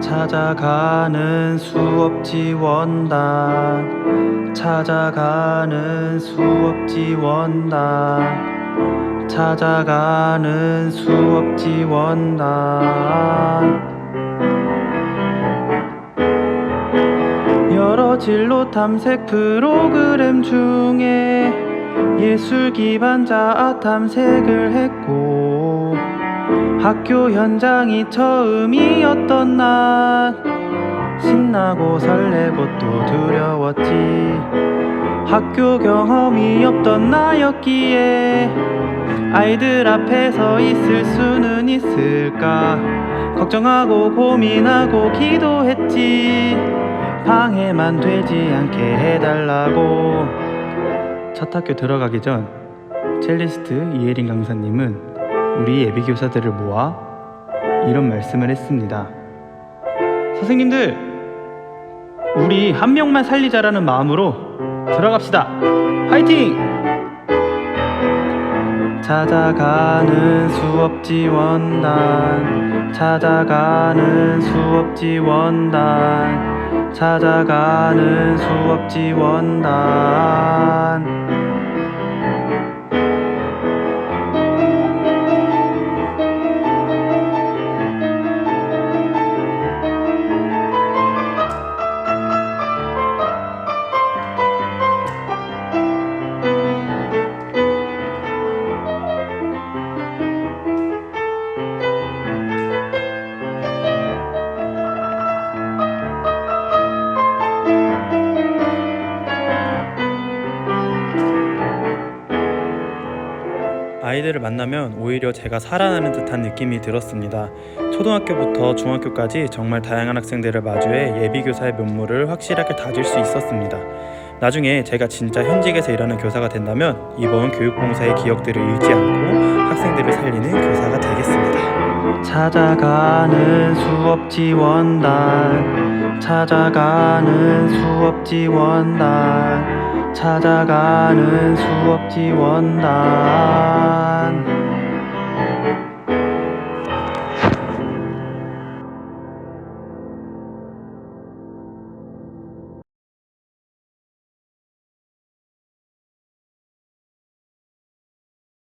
찾아가는 수업 지원단. 찾아가는 수업 지원단. 찾아가는 수업 지원단. 여러 진로 탐색 프로그램 중에 예술 기반 자아 탐색을 했고 학교 현장이 처음이었던 난 신나고 설레고 또 두려웠지. 학교 경험이 없던 나였기에 아이들 앞에 서 있을 수는 있을까? 걱정하고 고민하고 기도했지. 방해만 되지 않게 해달라고. 첫 학교 들어가기 전 첼리스트 이혜린 강사님은 우리 예비 교사들을 모아 이런 말씀을 했습니다. 선생님들, 우리 한 명만 살리자라는 마음으로 들어갑시다. 화이팅! 찾아가는 수업 지원단 찾아가는 수업 지원단 찾아가는 수업 지원단 아이들을 만나면 오히려 제가 살아나는 듯한 느낌이 들었습니다. 초등학교부터 중학교까지 정말 다양한 학생들을 마주해 예비교사의 면모를 확실하게 다질 수 있었습니다. 나중에 제가 진짜 현직에서 일하는 교사가 된다면 이번 교육봉사의 기억들을 잃지 않고 학생들을 살리는 교사가 되겠습니다. 찾아가는 수업 지원단 찾아가는 수업 지원단 찾아가는 수업 지원단